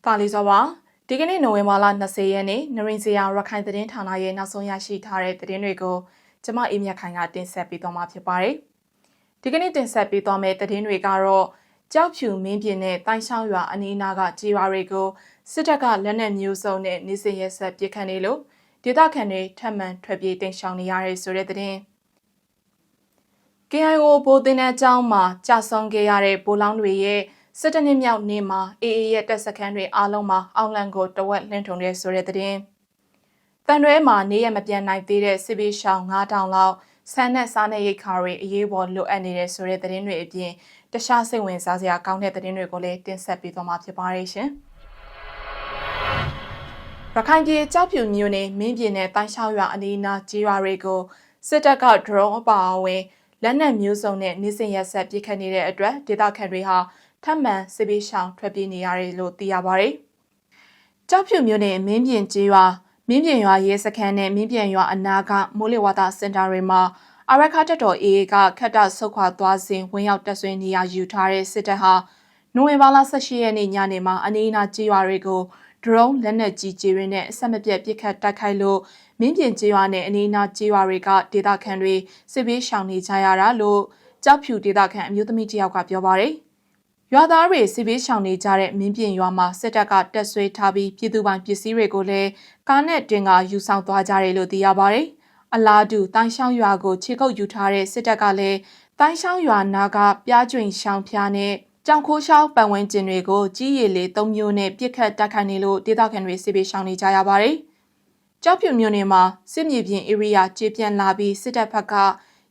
။ပါလီစောပါဒီကနေ့နိုဝင်ဘာလ20ရက်နေ့နရင်စရာရခိုင်သတင်းဌာနရဲ့နောက်ဆုံးရရှိထားတဲ့သတင်းတွေကိုကျမအေးမြတ်ခိုင်ကတင်ဆက်ပေးသွားမှာဖြစ်ပါတယ်။ဒီကနေ့တင်ဆက်ပေးသွားမယ့်သတင်းတွေကတော့ကြောက်ဖြူမင်းပြင်းနဲ့တိုင်းဆောင်ရွာအနီးအနားကကြေးရွာတွေကိုစစ်တပ်ကလက်နက်မျိုးစုံနဲ့နေစဉ်ရက်ဆက်ပစ်ခတ်နေလို့ဒေသခံတွေထပ်မံထွက်ပြေးတိမ်းရှောင်နေရတဲ့ဆိုတဲ့သတင်း။ KIO ဘိုးတင်တဲ့အကြောင်းမှာကြာဆုံးခဲ့ရတဲ့ပိုလောင်းတွေရဲ့ စစ်တနစ်မြောက်နေ့မှာအေအေရဲ့တပ်စခန်းတွေအားလုံးမှာအောင်လံကိုတဝက်လင်းထုံတဲ့ဆိုတဲ့သတင်း။တန်ရွဲမှာနေရမပြန်နိုင်သေးတဲ့စစ်ပေးရှောင်း9000လောက်ဆန်းနဲ့စားနဲ့ရိတ်ခါတွေအရေးပေါ်လိုအပ်နေတဲ့ဆိုတဲ့သတင်းတွေအပြင်တခြားစိတ်ဝင်စားစရာကောင်းတဲ့သတင်းတွေကိုလည်းတင်ဆက်ပေးသွားမှာဖြစ်ပါတယ်ရှင်။ရခိုင်ပြည်ကြောက်ဖြူမြို့နယ်မင်းပြည်နယ်တိုင်းရှောက်ရွာအနီးအနားကြီးရွာတွေကိုစစ်တပ်က drone အပါအဝင်လက်နက်မျိုးစုံနဲ့နေစဉ်ရက်ဆက်ပစ်ခတ်နေတဲ့အတွက်ဒေသခံတွေဟာ ထပ်မံစစ်ပေးရှောင်ထွက်ပြေးနေရတယ်လို့သိရပါတယ်။ကြောက်ဖြူမြို့နယ်မင်းပြင်ကျေးရွာမင်းပြင်ရွာရဲစခန်းနဲ့မင်းပြင်ရွာအနားကမိုးလေဝသစင်တာတွေမှာအရခါတက်တော်အေးကခတ်တဆုတ်ခွာသွားစဉ်ဝင်ရောက်တက်ဆွေးနေရယူထားတဲ့စစ်တပ်ဟာနိုဝင်ဘာလ18ရက်နေ့ညနေမှာအနီးအနားကျေးရွာတွေကို drone လက်နက်ကြီးကြီးတွေနဲ့အဆက်မပြတ်ပစ်ခတ်တိုက်ခိုက်လို့မင်းပြင်ကျေးရွာနဲ့အနီးအနားကျေးရွာတွေကဒေသခံတွေစစ်ပေးရှောင်နေကြရတာလို့ကြောက်ဖြူဒေသခံအမျိုးသမီးတယောက်ကပြောပါတယ်။ ရွာသားတွေစစ်ပေးရှောင်နေကြတဲ့မင်းပြင်ရွာမှာစစ်တပ်ကတက်ဆွဲထားပြီးပြည်သူပိုင်ပစ္စည်းတွေကိုလည်းကားနဲ့တင်ကယူဆောင်သွားကြတယ်လို့သိရပါတယ်။အလားတူတိုင်းရှောင်းရွာကိုခြေကုပ်ယူထားတဲ့စစ်တပ်ကလည်းတိုင်းရှောင်းရွာနာကပြားကျွင်ရှောင်းဖျားနဲ့ကြောင်ခိုးရှောင်းပတ်ဝန်းကျင်တွေကိုကြီးရည်လေး၃မျိုးနဲ့ပြစ်ခတ်တိုက်ခိုက်နေလို့ဒေသခံတွေစစ်ပေးရှောင်နေကြရပါတယ်။ကြောက်ဖြူမြို့နယ်မှာစစ်မြေပြင်ဧရိယာကျေပြန့်လာပြီးစစ်တပ်ဘက်က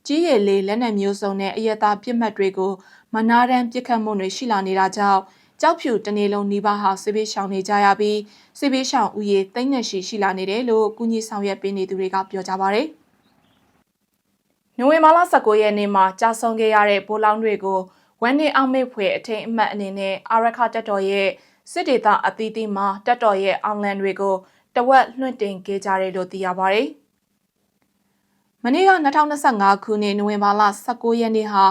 ကြီးရည်လေးလက်နက်မျိုးစုံနဲ့အရသာပြစ်မှတ်တွေကို မနာရန်ပြစ်ခတ်မှုတွေရှိလာနေတာကြောင့်ကြောက်ဖြူတနေလုံးနီးပါးဟာစစ်ပေးရှောင်နေကြရပြီးစစ်ပေးရှောင်ဦးရေသိန်းနဲ့ရှိရှိလာနေတယ်လို့ကုညီဆောင်ရွက်ပေးနေသူတွေကပြောကြပါဗျ။နိုဝင်ဘာလ19ရက်နေ့မှာကြာဆုံးခဲ့ရတဲ့ဘိုးလောင်းတွေကိုဝမ်းနေအောင်မေဖွေအထိန်အမှတ်အနေနဲ့အာရခတက်တော်ရဲ့စစ်ဒေသအသီးသီးမှာတက်တော်ရဲ့အောင်လန်တွေကိုတဝက်လွှင့်တင်ခဲ့ကြတယ်လို့သိရပါတယ်။မနေ့က2025ခုနှစ်နိုဝင်ဘာလ19ရက်နေ့ဟာ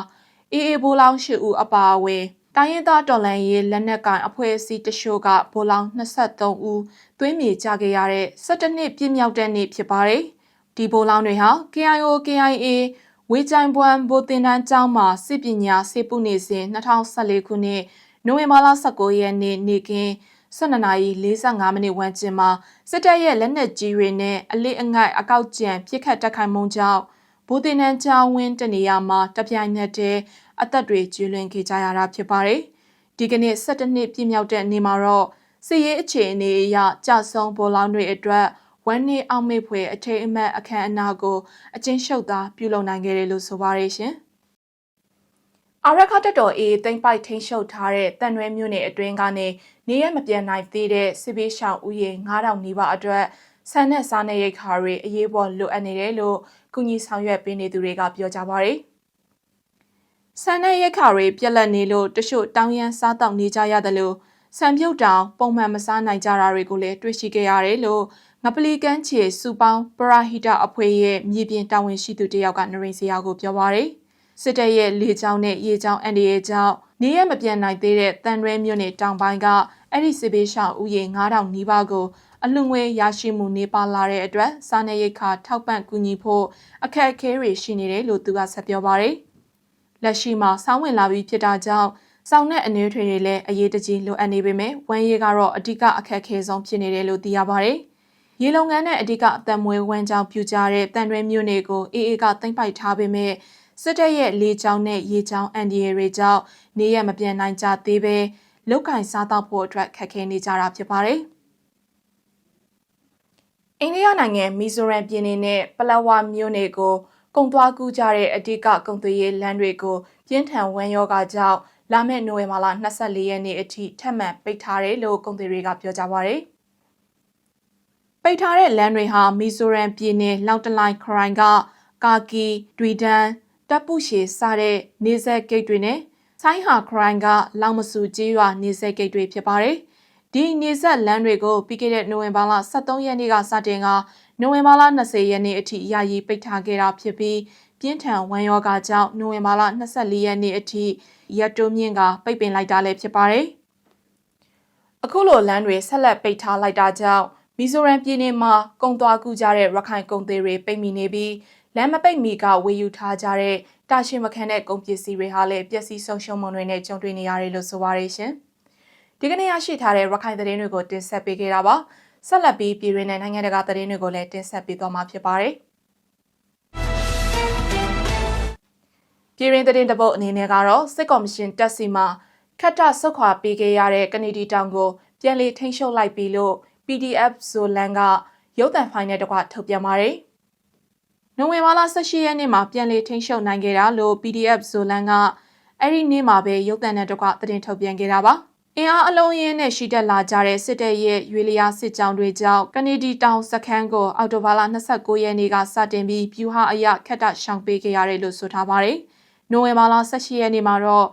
အေအေဘိုလောင်းရှိဦးအပါအဝင်တိုင်းရင်းသားတော်လှန်ရေးလက်နက်ကိုင်အဖွဲ့အစည်းတချို့ကဘိုလောင်း23ဦးသွင်းမြေကြခဲ့ရတဲ့17နှစ်ပြည့်မြောက်တဲ့နေ့ဖြစ်ပါတယ်။ဒီဘိုလောင်းတွေဟာ KIO KIA ဝေချိုင်ပွမ်ဘိုတင်တန်းကျောင်းမှာစစ်ပညာစေပုနေစဉ်2014ခုနှစ်နိုဝင်ဘာလ19ရက်နေ့နေ့ကင်း12:45မိနစ်ဝန်းကျင်မှာစစ်တပ်ရဲ့လက်နက်ကြီးတွေနဲ့အလေးအငိုက်အကောက်ကျန်ပစ်ခတ်တိုက်ခိုက်မှုကြောင့် ဘိုတင်တန်းကျောင်းဝင်းတနေရာမှာတပြိုင်နက်တည်းအသက်တွေကျွလွင်ခဲ့ကြရတာဖြစ်ပါတယ်။ဒီကနေ့17နှစ်ပြည့်မြောက်တဲ့နေ့မှာတော့စစ်ရေးအခြေအနေအရကြဆုံဘောလောင်းတွေအတွက်ဝမ်းနေအောင်မေ့ဖွယ်အထိတ်အမှတ်အခမ်းအနားကိုအချင်းရှုပ်သားပြုလုပ်နိုင်ခဲ့တယ်လို့ဆိုပါရရှင်။အာရခတက်တော်အေးတိမ့်ပိုက်ထိန်ရှုပ်ထားတဲ့တန်ရွဲမြို့နယ်အတွင်းကနေနေရမပြန်နိုင်သေးတဲ့စစ်ပေးရှောင်ဦးရေ9000နီးပါးအတွက် ဆန်နဲ့စားနဲ့ရိတ်ခါတွေအရေးပေါ်လိုအပ်နေတယ်လို့ကုညီဆောင်ရွက်ပေးနေသူတွေကပြောကြပါရယ်။ဆန်နဲ့ရိတ်ခါတွေပြက်လက်နေလို့တချို့တောင်းရန်စားတောက်နေကြရတယ်လို့ဆန်ပြုတ်တောင်ပုံမှန်မစားနိုင်ကြတာတွေကိုလည်းတွေ့ရှိခဲ့ရတယ်လို့ငပလီကန်းချေစုပေါင်းပရာဟိတအဖွဲ့ရဲ့မြေပြင်တာဝန်ရှိသူတယောက်ကနရိစရာကိုပြောပါရယ်စစ်တပ်ရဲ့လေကြောင်းနဲ့ရေကြောင်းအန်ဒီရဲ့ကြောင့်နေရမပြန်နိုင်သေးတဲ့တန်ရွဲမြို့နယ်တောင်ပိုင်းက အဲ့ဒီစစ်ဘေးရှောင်ဦးရေ9000နီးပါးကိုအလွန်ငွေရရှိမှုနေပါလာတဲ့အတွက်စားနေရိတ်ခါထောက်ပံ့ကူညီဖို့အခက်အခဲတွေရှိနေတယ်လို့သူကဆက်ပြောပါရယ်လက်ရှိမှာစောင်းဝင်လာပြီးဖြစ်တာကြောင့်စောင်းတဲ့အနေထွေတွေလည်းအရေးတကြီးလိုအပ်နေပေမဲ့ဝမ်းရည်ကတော့အဓိကအခက်အခဲဆုံးဖြစ်နေတယ်လို့သိရပါဗျ။ရေလုံငန်းနဲ့အဓိကအသက်မွေးဝမ်းကြောင်းပြူကြတဲ့တန်ရွဲမျိုးတွေကိုအေးအေးကသိမ့်ပိုက်ထားပေမဲ့စစ်တပ်ရဲ့လေကြောင်းနဲ့ရေကြောင်းအန်ဒီရီကြောင့်နေရမပြန်နိုင်ကြသေးပဲ လောက်ကင်စားတော့ဖို့အတွက်ခက်ခဲနေကြတာဖြစ်ပါတယ်။အိန္ဒိယနိုင်ငံမီဇိုရမ်ပြည်နယ်နဲ့ပလဝါမြို့နယ်ကိုကုံသွားကူးကြတဲ့အဓိကကုံသွေးရေးလမ်းတွေကိုပြင်းထန်ဝမ်းရောဂါကြောင့်လာမယ့်နိုဝင်ဘာလ24ရက်နေ့အထိထပ်မံပိတ်ထားတယ်လို့ကုံသွေးတွေကပြောကြပါရယ်။ပိတ်ထားတဲ့လမ်းတွေဟာမီဇိုရမ်ပြည်နယ်လောက်တလိုင်းခရိုင်ကကာကီဒွီဒန်တပ်ပုရှေစတဲ့နေဆက်ဂိတ်တွေနဲ့ ဆိုင်းဟာခရိုင်ကလောင်မဆူကျေးရွာနေဆက်ဂိတ်တွေဖြစ်ပါတယ်။ဒီနေဆက်လမ်းတွေကိုပြီးခဲ့တဲ့နိုဝင်ဘာလ23ရက်နေ့ကစတင်ကနိုဝင်ဘာလ20ရက်နေ့အထိယာယီပိတ်ထားခဲ့တာဖြစ်ပြီးပြင်းထန်ဝမ်းရောဂါကြောင့်နိုဝင်ဘာလ24ရက်နေ့အထိရက်တိုးမြင့်ကပိတ်ပင်လိုက်တာလည်းဖြစ်ပါတယ်အခုလိုလမ်းတွေဆက်လက်ပိတ်ထားလိုက်တာကြောင့်မီဇိုရမ်ပြည်နယ်မှာကုံသွားကူကြတဲ့ရခိုင်ကုံသေးတွေပိတ်မိနေပြီး လမ်းမပိတ်မီကဝေယူထားကြတဲ့တာရှင်မခန့်တဲ့ကုန်ပစ္စည်းတွေဟာလည်းပျက်စီးဆုံးရှုံးမှုတွေနဲ့ကြုံတွေ့နေရတယ်လို့ဆိုပါရရှင်။ဒီကနေ့ရရှိထားတဲ့ရခိုင်သတင်းတွေကိုတင်ဆက်ပေးခဲ့တာပါ။ဆက်လက်ပြီးပြည်တွင်းနဲ့နိုင်ငံတကာသတင်းတွေကိုလည်းတင်ဆက်ပေးသွားမှာဖြစ်ပါတယ်။ပြည်တွင်းသတင်းတပုတ်အနေနဲ့ကတော့စစ်ကော်မရှင်တက်စီမှာခက်ထဆုတ်ခွာပေးခဲ့ရတဲ့ကနေဒီတောင်ကိုပြန်လည်ထိန်းချုပ်လိုက်ပြီးလို့ PDF ဆိုလန်ကရုပ်သံဖိုင်နဲ့တကွထုတ်ပြန်ပါတယ်။ နိုဝင်ဘာလ18ရက်နေ့မှာပြန်လည်ထိန်းချုပ်နိုင်ခဲ့တာလို့ PDF ဆိုလန်ကအဲ့ဒီနေ့မှာပဲရုပ်သံနဲ့တကွသတင်းထုတ်ပြန်ခဲ့တာပါ။အင်အားအလုံးရင်းနဲ့ရှိတက်လာကြတဲ့စစ်တပ်ရဲ့ရွေလျားစစ်ကြောင်းတွေကြောင့်ကနေဒီတောင်စခန်းကိုအော်တိုဘာလ29ရက်နေ့ကစတင်ပြီးပြူဟာအရခက်တရှောင်ပေးခဲ့ရတယ်လို့ဆိုထားပါတယ်။နိုဝင်ဘာလ18ရက်နေ့မှာတော့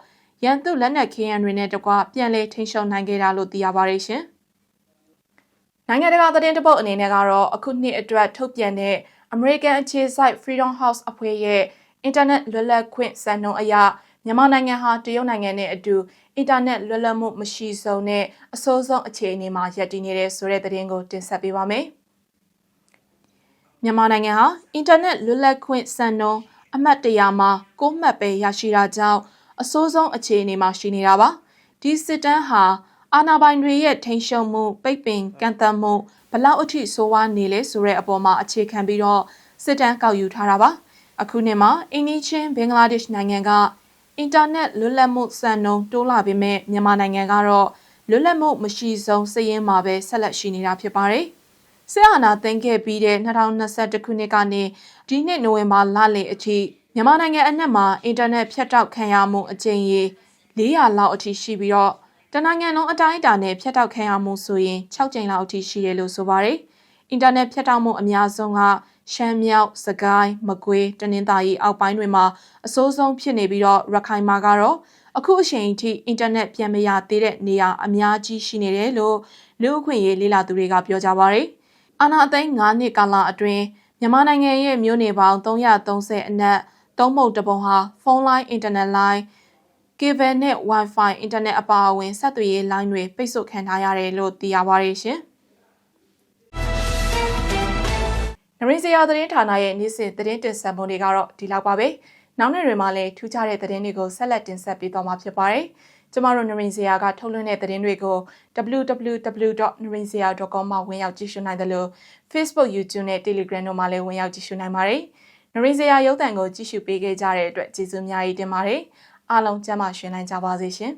ရန်သူလက်နက်ခင်းရန်တွေနဲ့တကွပြန်လည်ထိန်းချုပ်နိုင်ခဲ့တာလို့သိရပါတယ်ရှင်။နိုင်ငံတကာသတင်းတပုတ်အနေနဲ့ကတော့အခုနှစ်အတွက်ထုတ်ပြန်တဲ့ American အခြေစိုက် Freedom House အဖွဲ့ရဲ့ Internet လွတ်လပ်ခွင့်စံနှုန်းအရမြန်မာနိုင်ငံဟာတရုတ်နိုင်ငံနဲ့အတူအင်တာနက်လွတ်လပ်မှုမရှိဆုံးနဲ့အဆိုးဆုံးအခြေအနေမှာရပ်တည်နေတဲ့ဆိုတဲ့သတင်းကိုတင်ဆက်ပေးပါမယ်။မြန်မာနိုင်ငံဟာအင်တာနက်လွတ်လပ်ခွင့်စံနှုန်းအမှတ်တရမှာ6မှတ်ပဲရရှိတာကြောင့်အဆိုးဆုံးအခြေအနေမှာရှိနေတာပါဒီစစ်တမ်းဟာ အာဏာပိုင်တွေရဲ့ထိန်ရှုံမှုပိတ်ပင်ကန့်သတ်မှုဘလောက်အထိဆိုးဝါးနေလဲဆိုတဲ့အပေါ်မှာအခြေခံပြီးတော့စစ်တမ်းကောက်ယူထားတာပါအခုနှစ်မှာအင်နီချင်းဘင်္ဂလားဒေ့ရှ်နိုင်ငံကအင်တာနက်လွတ်လပ်မှုစံနှုန်းတိုးလာပေမဲ့မြန်မာနိုင်ငံကတော့လွတ်လပ်မှုမရှိဆုံးစည်ရင်းမှာပဲဆက်လက်ရှိနေတာဖြစ်ပါတယ်ဆရာနာသိမ်းခဲ့ပြီးတဲ့2021ခုနှစ်ကနေဒီနှစ်နိုဝင်ဘာလလယ်အထိမြန်မာနိုင်ငံအနှံ့မှာအင်တာနက်ဖြတ်တောက်ခံရမှုအကြိမ်ရေ400လောက်အထိရှိပြီးတော့ တနင်္ဂနွေလုံးအတိုင်းအတာနဲ့ဖြတ်တောက်ခံရမှုဆိုရင်6ကြိမ်လောက်အထိရှိတယ်လို့ဆိုပါတယ်။အင်တာနက်ဖြတ်တောက်မှုအများဆုံးကရှမ်းမြောက်၊စကိုင်း၊မကွေး၊တနင်္သာရီအောက်ပိုင်းတွေမှာအဆိုးဆုံးဖြစ်နေပြီးတော့ရခိုင်မှာကတော့အခုအချိန်အထိအင်တာနက်ပြန်မရသေးတဲ့နေရာအများကြီးရှိနေတယ်လို့လူ့အခွင့်အရေးလေ့လာသူတွေကပြောကြပါဗျ။အာဏာသိမ်း9နှစ်ကာလအတွင်းမြန်မာနိုင်ငံရဲ့မြို့နယ်ပေါင်း330အနက်သုံးပုံတစ်ပုံဟာဖုန်းလိုင်း အင်တာနက်လိုင်း cable နဲ့ wifi အင်တာနက်အပါအဝင်ဆက်သွယ်ရေးလိုင်းတွေပိတ်ဆို့ခံထားရတယ်လို့သိရပါတယ်ရှင်။နရင်းစရာသတင်းဌာနရဲ့နေ့စဉ်သတင်းတင်ဆက်မှုတွေကတော့ဒီလောက်ပါပဲ။နောက်နေ့တွေမှာလည်းထူးခြားတဲ့သတင်းတွေကိုဆက်လက်တင်ဆက်ပေးသွားမှာဖြစ်ပါတယ်။ကျမတို့နရင်းစရာကထုတ်လွှင့်တဲ့သတင်းတွေကို www.narinsaya.com မှာဝင်ရောက်ကြည့်ရှုနိုင်တယ်လို့ Facebook, YouTube နဲ့ Telegram တို့မှာလည်းဝင်ရောက်ကြည့်ရှုနိုင်ပါတယ်။နရိစရာရုပ်သံကိုကြည့်ရှုပေးခဲ့ကြတဲ့အတွက်ကျေးဇူးအများကြီးတင်ပါတယ် အားလုံးကျမ်းမာရှင်နိုင်ကြပါစေရှင်